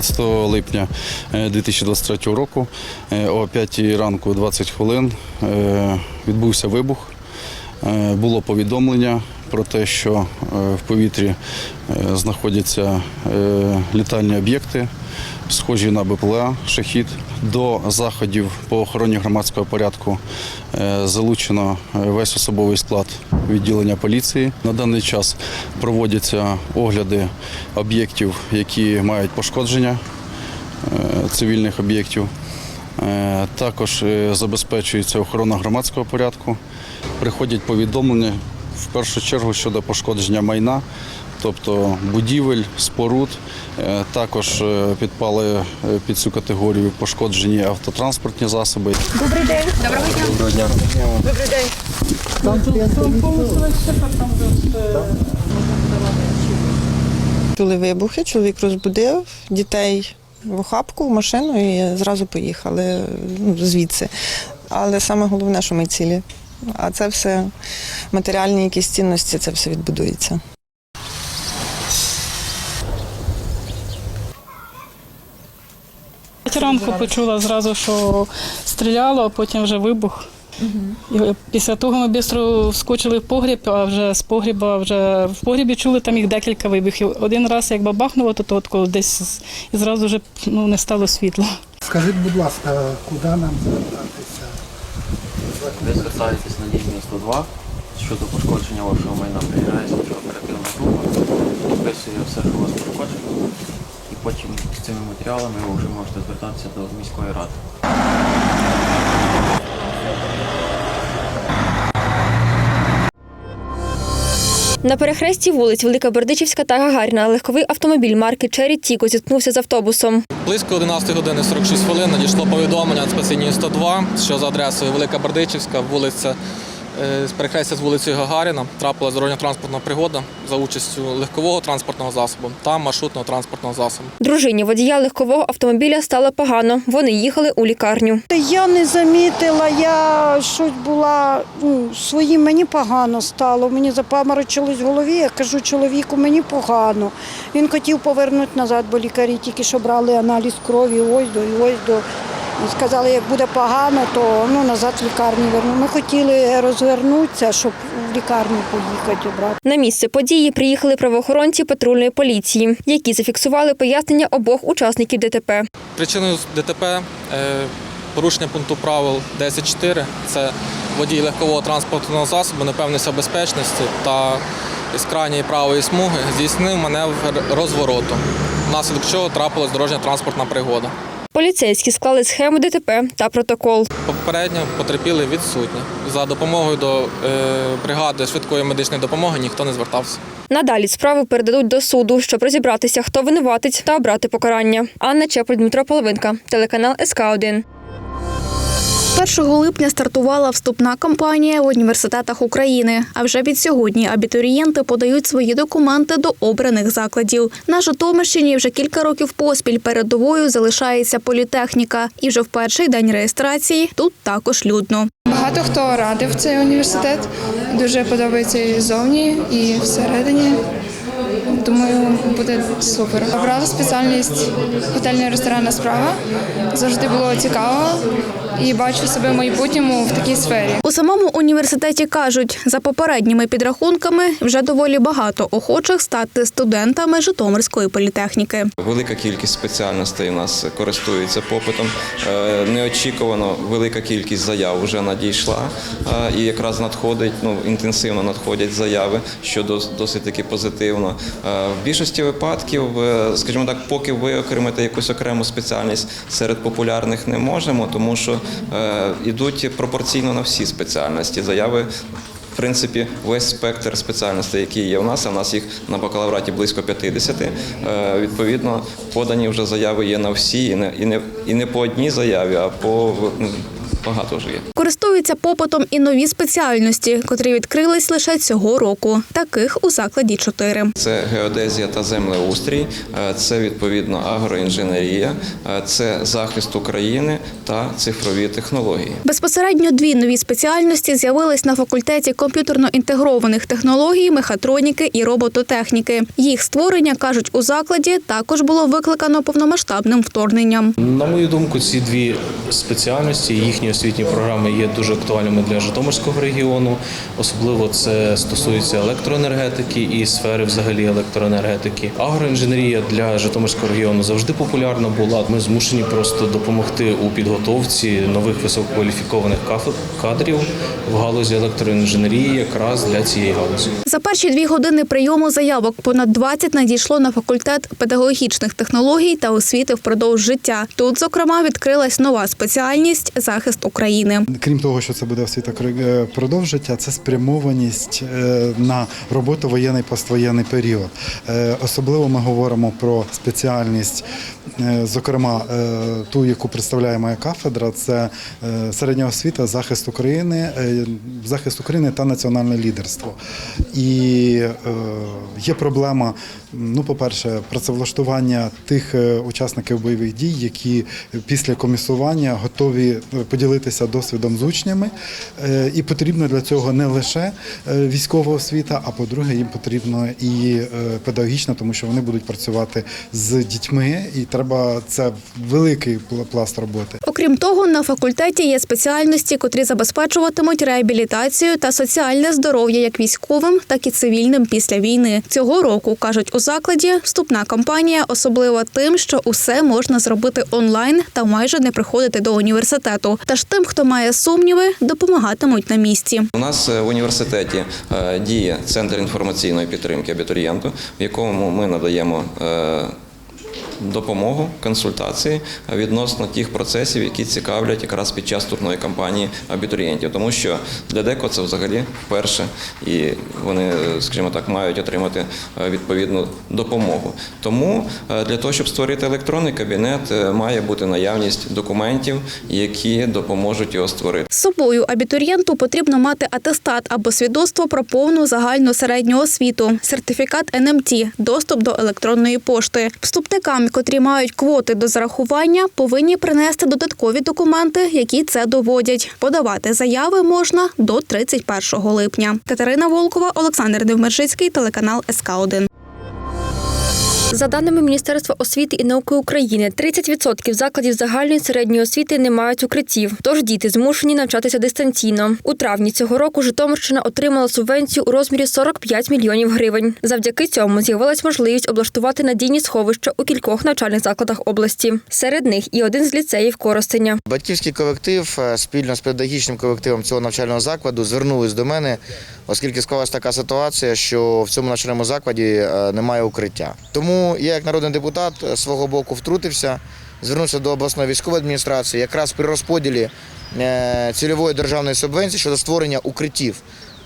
19 липня е, 2023 року е, о 5 ранку 20 хвилин е, відбувся вибух. Е, Було повідомлення про те, що е, в повітрі е, знаходяться е, літальні об'єкти, схожі на БПЛА, шахід. До заходів по охороні громадського порядку е, залучено е, весь особовий склад відділення поліції. На даний час проводяться огляди об'єктів, які мають пошкодження е, цивільних об'єктів. Також забезпечується охорона громадського порядку. Приходять повідомлення в першу чергу щодо пошкодження майна, тобто будівель, споруд. Е, Також е, підпали е, під цю категорію пошкоджені автотранспортні засоби. Добрий день. Доброго дня. Добрий день. Чули вибухи, чоловік розбудив дітей в охапку, в машину і зразу поїхали ну, звідси. Але саме головне, що ми цілі. А це все матеріальні якісь цінності, це все відбудується. Ранку почула зразу, що стріляло, а потім вже вибух. І після того ми швидко вскочили в погріб, а вже з погріба вже в погрібі чули там їх декілька вибухів. Один раз як бабахнуло, то от коли десь і зразу вже ну, не стало світла. Скажіть, будь ласка, куди нам звертатися? Ви звертаєтесь на лінію 102 щодо пошкодження вашого майна. Приїжджає слідчо оперативна група, описує все, що у вас пошкоджено, потім з цими матеріалами ви вже можете звертатися до міської ради. На перехресті вулиць Велика Бердичівська та Гагаріна легковий автомобіль марки Чері Тіко зіткнувся з автобусом. Близько 11 години 46 хвилин надійшло повідомлення на спецлінію 102, що за адресою Велика Бердичівська, вулиця з перехрестя з вулицею Гагаріна трапилася дорожньо-транспортна пригода за участю легкового транспортного засобу та маршрутного транспортного засобу. Дружині водія легкового автомобіля стало погано. Вони їхали у лікарню. Я не замітила, я щось була ну, своїм мені погано стало. Мені запаморочилось в голові. Я кажу чоловіку, мені погано. Він хотів повернути назад, бо лікарі тільки що брали аналіз крові, ось до ось до. Сказали, як буде погано, то ну, назад в лікарню верну. Ми хотіли розвернутися, щоб в лікарню поїхати обрати. На місце події приїхали правоохоронці патрульної поліції, які зафіксували пояснення обох учасників ДТП. Причиною ДТП е, порушення пункту правил 10.4 – це водій легкового транспортного засобу, непевності безпечності та із крайньої правої смуги здійснив маневр розвороту, внаслідок чого трапилась дорожньо-транспортна пригода. Поліцейські склали схему ДТП та протокол. Попередньо потерпіли відсутні. За допомогою до е, бригади швидкої медичної допомоги ніхто не звертався. Надалі справу передадуть до суду, щоб розібратися, хто винуватець та обрати покарання. Анна Чепль, Дмитро Половинка, телеканал СК 1 1 липня стартувала вступна кампанія в університетах України. А вже від сьогодні абітурієнти подають свої документи до обраних закладів. На Житомирщині вже кілька років поспіль передовою залишається політехніка. І вже в перший день реєстрації тут також людно. Багато хто радив цей університет. Дуже подобається і зовні, і всередині. Думаю, буде супер. Обрала спеціальність готельна ресторанна справа. Завжди було цікаво і бачу себе в майбутньому в такій сфері. У самому університеті кажуть, за попередніми підрахунками вже доволі багато охочих стати студентами Житомирської політехніки. Велика кількість спеціальностей у нас користується попитом. Е, Неочікувано велика кількість заяв вже надійшла е, і якраз надходить, ну інтенсивно надходять заяви, що дос- досить таки позитивно. Е, В більшості випадків, е, скажімо так, поки виокремити якусь окрему спеціальність серед популярних не можемо, тому що е, йдуть пропорційно на всі спеціальності. Заяви в принципі, весь спектр спеціальностей, які є у нас, а в нас їх на бакалавраті близько 50, е, відповідно, подані вже заяви є на всі, і не, і не, і не по одній заяві, а по ну, багато вже є. Користуються попитом і нові спеціальності, котрі відкрились лише цього року. Таких у закладі чотири. Це геодезія та землеустрій, е, це відповідно агроінженерія, е, це захист України та цифрові технології. Безпосередньо дві нові спеціальності з'явились на факультеті комп'ютерно-інтегрованих технологій, мехатроніки і робототехніки. Їх створення кажуть у закладі також було викликано повномасштабним вторгненням. На мою думку, ці дві спеціальності, їхні освітні програми є дуже актуальними для Житомирського регіону. Особливо це стосується електроенергетики і сфери взагалі електроенергетики. Агроінженерія для Житомирського регіону завжди популярна була. Ми змушені просто допомогти у підготовці нових висококваліфікованих кадрів в галузі електроінженерії, якраз для цієї галузі. За перші дві години прийому заявок понад 20 надійшло на факультет педагогічних технологій та освіти впродовж життя. Тут, зокрема, відкрилась нова спеціальність захист України. Крім того, що це буде освіта е, продовж це спрямованість е, на роботу воєнний поствоєнний період. Е, Особливо ми говоримо про спеціальність, зокрема, ту, яку представляє моя кафедра, це середня освіта, захист України, захист України та національне лідерство. І є проблема, ну, по-перше, працевлаштування тих учасників бойових дій, які після комісування готові поділитися досвідом з учнями. Е, І потрібно для цього не лише е, військова освіта, а по-друге, їм потрібно і е, педагогічна, тому що вони будуть працювати з дітьми, і треба це великий пла- пласт роботи. Окрім того, на факультеті є спеціальності, котрі забезпечуватимуть реабілітацію та соціальне здоров'я як військовим, так і цивільним після війни. Цього року кажуть у закладі, вступна кампанія особлива тим, що усе можна зробити онлайн та майже не приходити до університету. Та ж тим, хто має сумніви, допомагатимуть на місці. У нас е, в університеті е, діє центр інформаційної підтримки абітурієнту, в якому ми надаємо. Допомогу, консультації відносно тих процесів, які цікавлять якраз під час вступної кампанії абітурієнтів, тому що для деко це взагалі вперше, і вони, скажімо так, мають отримати е, відповідну допомогу. Тому е, для того, щоб створити електронний кабінет, е, має бути наявність документів, які допоможуть його створити. З собою абітурієнту потрібно мати атестат або свідоцтво про повну загальну середню освіту, сертифікат НМТ, доступ до електронної пошти. Вступникам, котрі мають квоти до зарахування, повинні принести додаткові документи, які це доводять. Подавати заяви можна до 31 липня. Катерина Волкова, Олександр Невмержицький, телеканал СК 1 За даними Міністерства освіти і науки України, 30% закладів загальної середньої освіти не мають укриттів, тож діти змушені навчатися дистанційно. У травні цього року Житомирщина отримала субвенцію у розмірі 45 мільйонів гривень. Завдяки цьому з'явилась можливість облаштувати надійні сховища у кількох навчальних закладах області. Серед них і один з ліцеїв Коростеня. Батьківський колектив е, спільно з педагогічним колективом цього навчального закладу звернулись до мене, оскільки склалася така ситуація, що в цьому навчальному закладі е, немає укриття. Тому я, як народний депутат, е, свого боку втрутився, звернувся до обласної військової адміністрації, якраз при розподілі е, цільової державної субвенції щодо створення укриттів.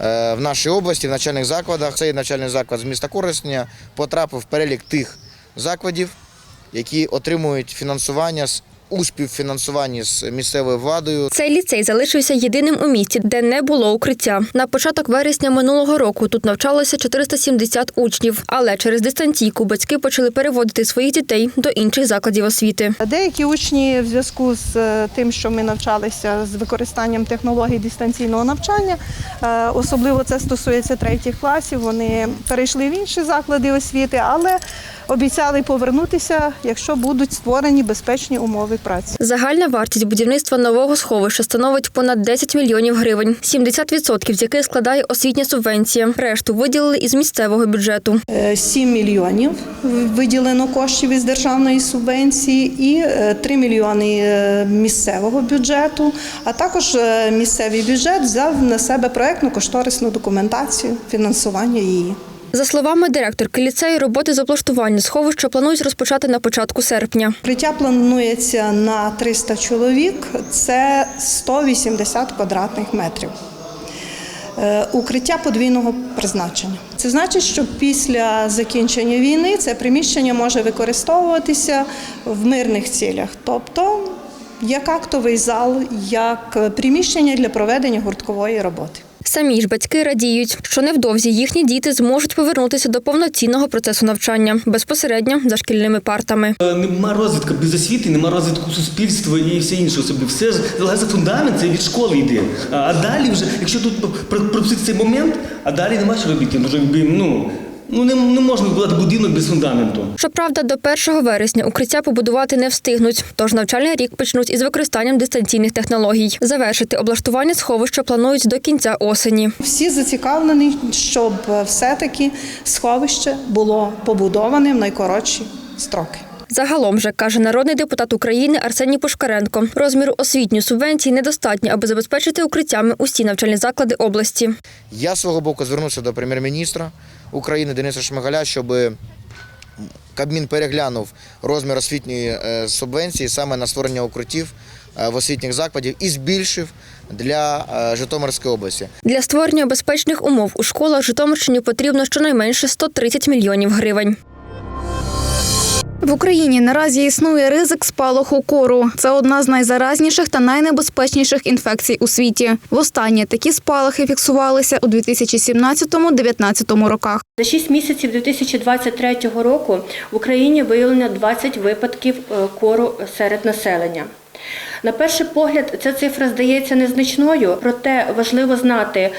е, В нашій області, в начальних закладах, цей навчальний заклад з міста Корисня потрапив в перелік тих закладів, які отримують фінансування з у співфінансуванні з місцевою владою. Цей ліцей залишився єдиним у місті, де не було укриття. На початок вересня минулого року тут навчалося 470 учнів, але через дистанційку батьки почали переводити своїх дітей до інших закладів освіти. Деякі учні в зв'язку з е, тим, що ми навчалися з використанням технологій дистанційного навчання, е, особливо це стосується третіх класів. Вони перейшли в інші заклади освіти, але обіцяли повернутися, якщо будуть створені безпечні умови праці. Загальна вартість будівництва нового сховища становить понад 10 мільйонів гривень, 70% з яких складає освітня субвенція. Решту виділили із місцевого бюджету. 7 мільйонів виділено коштів із державної субвенції і е, 3 мільйони е, місцевого бюджету, а також е, місцевий бюджет взяв на себе проектну кошторисну документацію фінансування її. За словами директорки ліцею, роботи з облаштування сховища планують розпочати на початку серпня. Укриття планується на 300 чоловік, це 180 квадратних метрів. Е, Укриття подвійного призначення. Це значить, що після закінчення війни це приміщення може використовуватися в мирних цілях, тобто як актовий зал, як приміщення для проведення гурткової роботи. Самі ж батьки радіють, що невдовзі їхні діти зможуть повернутися до повноцінного процесу навчання безпосередньо за шкільними партами. Е, Нема розвитку без освіти, нема розвитку суспільства і все інше особи. Все ж залежить фундамент, це від школи йде. А, далі вже, якщо тут про- пропустити цей момент, а далі нема що робити. Може, ну, ну не, не можна будувати будинок без фундаменту. Щоправда, до 1 вересня укриття побудувати не встигнуть, тож навчальний рік почнуть із використанням дистанційних технологій. Завершити облаштування сховища планують до кінця осені. Всі зацікавлені, щоб все-таки сховище було побудоване в найкоротші строки. Загалом же каже народний депутат України Арсеній Пушкаренко, розміру освітньої субвенції недостатньо, аби забезпечити укриттями усі навчальні заклади області. Я свого боку звернувся до прем'єр-міністра України Дениса Шмигаля, щоб Кабмін переглянув розмір освітньої е, субвенції саме на створення укриттів е, в освітніх закладів і збільшив для е, Житомирської області. Для створення безпечних умов у школах Житомирщині потрібно щонайменше 130 мільйонів гривень. В Україні наразі існує ризик спалаху кору. Це одна з найзаразніших та найнебезпечніших інфекцій у світі. Востаннє такі спалахи фіксувалися у 2017-2019 роках. За 6 місяців 2023 року в Україні виявлено 20 випадків е, кору серед населення. На перший погляд, ця цифра здається незначною, проте важливо знати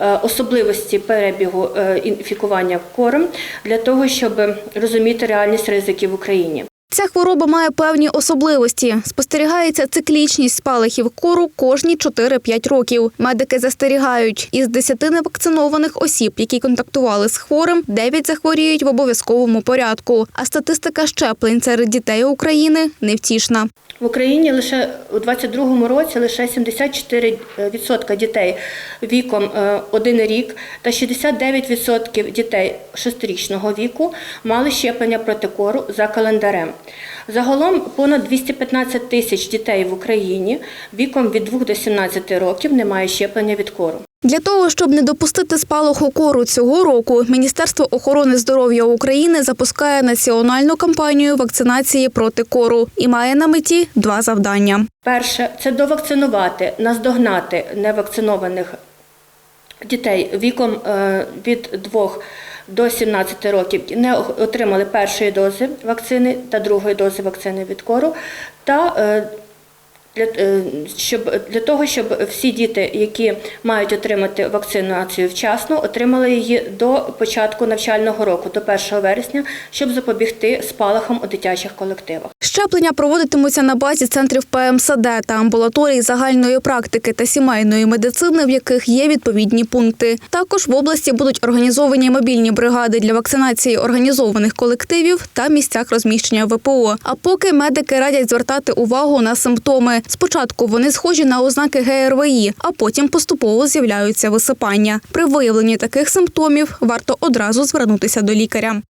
е, особливості перебігу е, інфікування кором для того, щоб розуміти реальність ризиків в Україні. Ця хвороба має певні особливості. Спостерігається циклічність спалахів кору кожні 4-5 років. Медики застерігають, із 10 невакцинованих осіб, які контактували з хворим, 9 захворіють в обов'язковому порядку. А статистика щеплень серед дітей України невтішна. В Україні лише у 2022 році лише 74% дітей віком 1 рік та 69% дітей 6-річного віку мали щеплення проти кору за календарем. Загалом понад 215 тисяч дітей в Україні віком від 2 до 17 років не має щеплення від кору. Для того, щоб не допустити спалаху кору цього року, Міністерство охорони здоров'я України запускає національну кампанію вакцинації проти кору і має на меті два завдання. Перше це довакцинувати, наздогнати невакцинованих дітей віком е, від 2 до 17 років, не отримали першої дози вакцини та другої дози вакцини від кору, та е, для, е, щоб, для того, щоб всі діти, які мають отримати вакцинацію вчасно, отримали її до початку навчального року, до 1 вересня, щоб запобігти спалахам у дитячих колективах. Щеплення проводитимуться на базі центрів ПМСД та амбулаторій загальної практики та сімейної медицини, в яких є відповідні пункти. Також в області будуть організовані мобільні бригади для вакцинації організованих колективів та місцях розміщення ВПО. А поки медики радять звертати увагу на симптоми. Спочатку вони схожі на ознаки ГРВІ, а потім поступово з'являються висипання. При виявленні таких симптомів варто одразу звернутися до лікаря.